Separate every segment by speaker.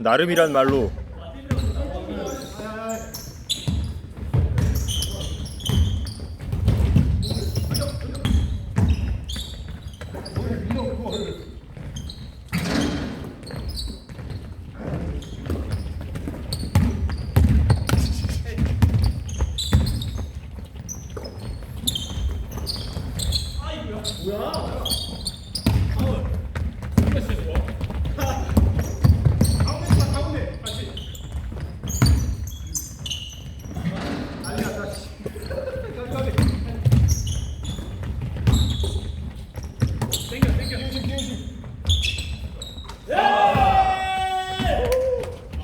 Speaker 1: 나름이란 말로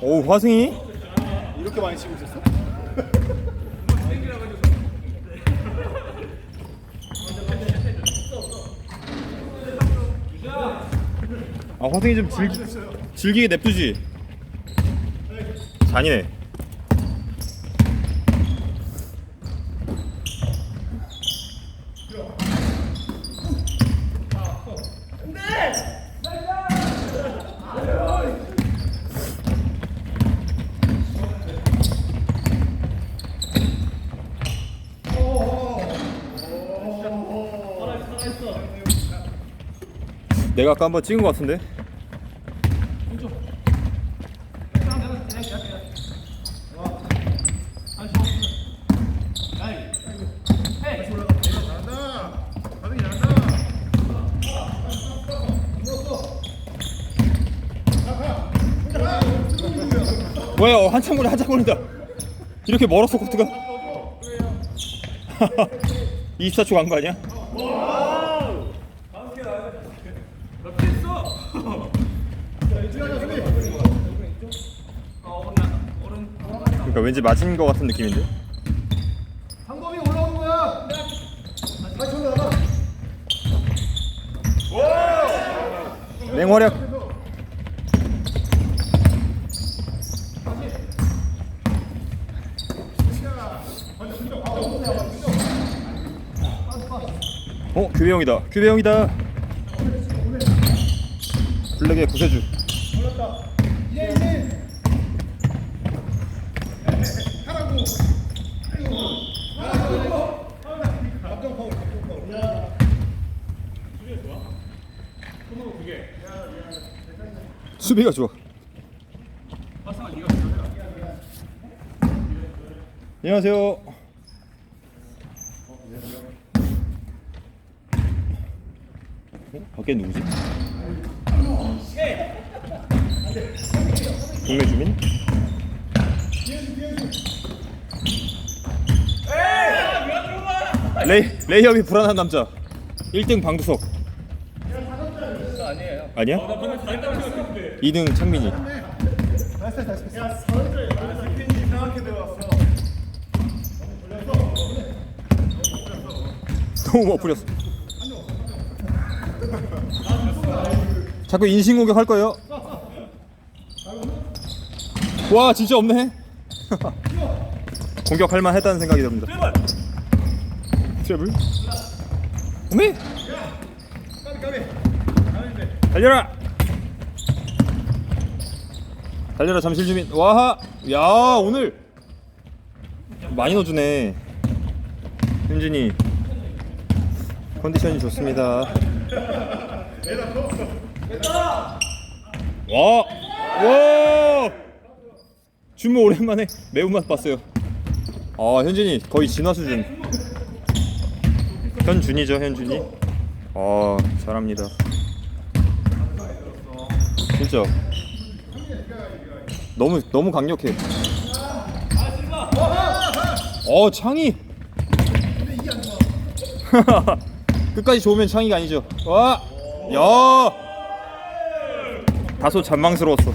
Speaker 1: 오 화승이?
Speaker 2: 이렇게 많이 치고 있었어?
Speaker 1: 아 화승이 좀 즐, 즐기게 냅두지. 잔이네 내가 아까 한번 찍은 것 같은데. 뭐야 어, 한참 걸려 한참 걸린다 이렇게 멀었어 코트가 24초 간 거 아니야? 그러니까 왠지 맞은 거 같은 느낌인데?
Speaker 2: 상범이 올라오는 거야. 다시 올라가.
Speaker 1: 맹활약. 어 규배형이다. 규배형이다 블랙의 구세주. 수비가 좋아 안녕하세요 어? 밖에 누구지? 동네 주민? 레이, 레이업이 불안한 남자 1등 방두석 아니야? 2등 창민이. 너무 멋부렸어 자꾸 인신공격 할 거예요. 와 진짜 없네. 공격할 만 했다는 생각이 듭니다. 트래블?
Speaker 2: 까비 까비.
Speaker 1: 달려라! 달려라 잠실 주민. 와하! 야 오늘 많이 넣어주네. 현진이. 컨디션이 좋습니다 와! 와! 준모 오랜만에 매운맛 봤어요 아 현진이 거의 진화 수준 현준이죠 현준이 아 잘합니다 진짜 너무 너무 강력해. 어 창이. 끝까지 좋으면 창이가 아니죠. 와, 야, 다소 잔망스러웠어.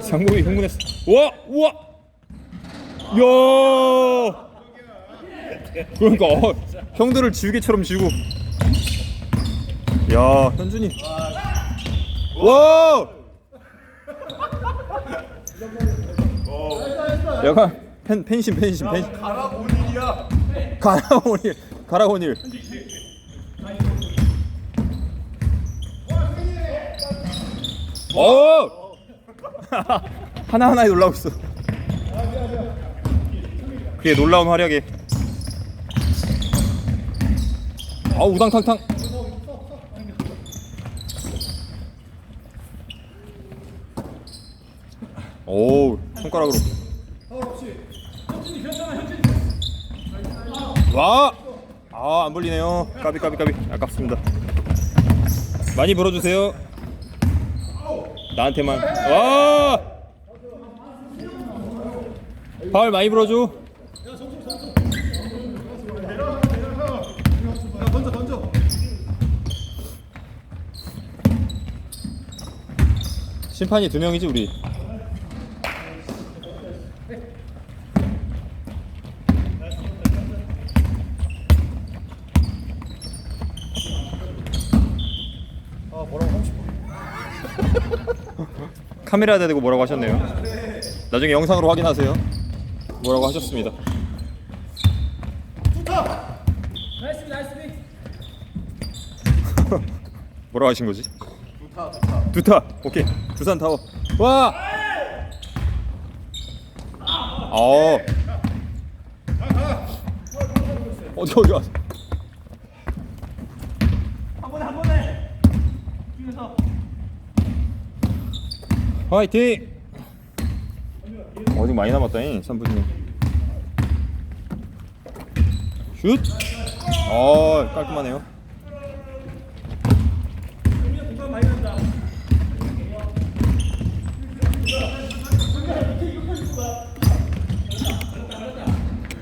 Speaker 1: 상국이 흥분했어. 와, 우와, 야. 그러니까 어, 형들을 지우개처럼 지우고 야 현준이 와 약간 펜 펜신 펜신 펜신
Speaker 2: 가라 본인이야.
Speaker 1: 가라오닐 가라 원일 오! 하나하나에 놀라고 있어. 그의 놀라운 활약에 아 우당탕탕. 오 손가락으로. 와! 아, 안 불리네요. 까비, 까비, 까비. 아깝습니다. 많이 불어주세요. 나한테만. 와! 파울 많이 불어줘. 심판이 두 명이지, 우리.
Speaker 2: 아 뭐라고 하고 싶어
Speaker 1: 카메라에다 대고 뭐라고 하셨네요. 나중에 영상으로 확인하세요. 뭐라고 하셨습니다. 뭐라고 하신 거지?
Speaker 2: 두타 두타
Speaker 1: 두타 오케이 두산 타워 와 어. 어디 어디
Speaker 2: 가한 번에 한 번에 중에서
Speaker 1: 화이팅! 어디 많이 남았다잉 3분이 슛! 어, 깔끔하네요.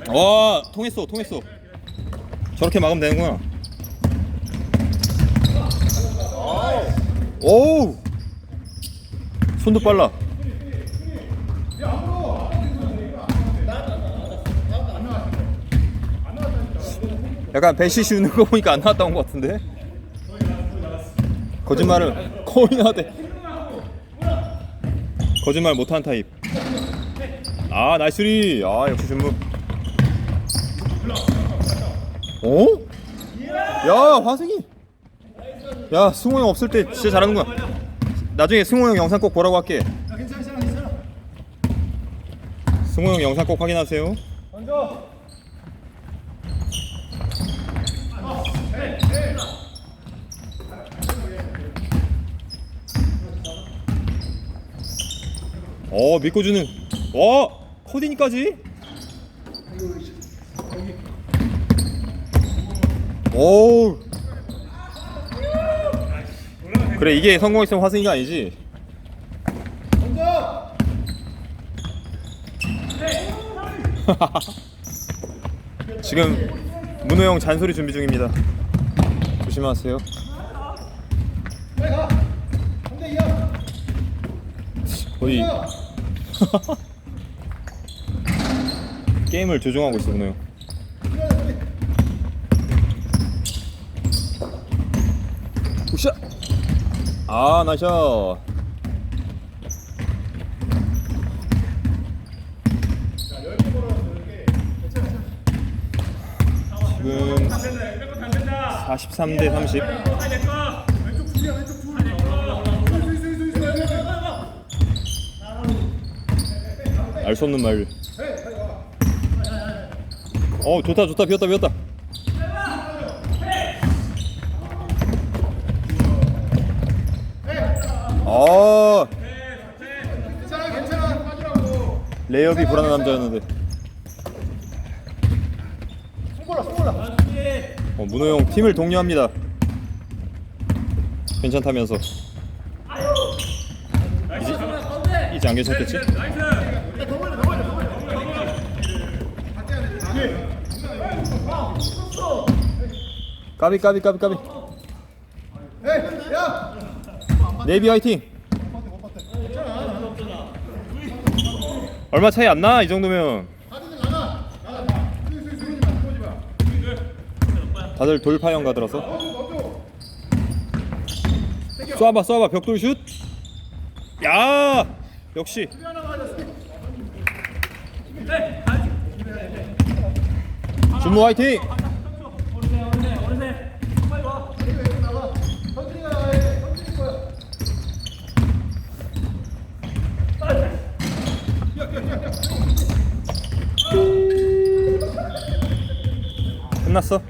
Speaker 1: 와 통했어 통했어. 저렇게 막으면 되는구나. 오우 손도 빨라. 약간 배시 슈는 거 보니까 안 나왔다 온 것 같은데? 거짓말을 거의 나왔대 거짓말 못하는 타입. 아 나이스리. 아 역시 준무. 어? 야 화승이. 야 승호 형 없을 때 진짜 잘하는구나 나중에 승호 형 영상 꼭 보라고 할게.
Speaker 2: 야 괜찮아 괜찮아 괜찮아.
Speaker 1: 승호 형 영상 꼭 확인하세요.
Speaker 2: 던져
Speaker 1: 어 믿고 주는 와 코디니까지? 오 그래 이게 성공했으면 화승이가 아니지. 지금 문호 형 잔소리 준비 중입니다. 조심하세요.
Speaker 2: 빨리 가 3대 2야
Speaker 1: 거의 게임을 조종하고 있어 문호 형. 굿샷 아 나이샷 지금 43 대 30
Speaker 2: 왼쪽 둘이야 왼쪽 둘 있어 있어 있어 있어
Speaker 1: 알수 없는 말. 어 좋다 좋다 비었다 비었다. 어
Speaker 2: 괜찮아 괜찮아 빠지라고
Speaker 1: 레이업이 불안한 남자였는데.
Speaker 2: 손 골라 손 골라
Speaker 1: 어, 문호 형 팀을 독려합니다. 괜찮다면서. 이제 이제 안 괜찮겠지? 까비 까비 까비 까비.
Speaker 2: 에이 야
Speaker 1: 네이비 화이팅. 얼마 차이 안 나? 이 정도면. 다들 돌파형 가들어서. 쏴봐 쏴봐 벽돌 슛. 야 역시. 준무 화이팅.
Speaker 2: 현진이가 나해 현진이 거야
Speaker 1: 끝났어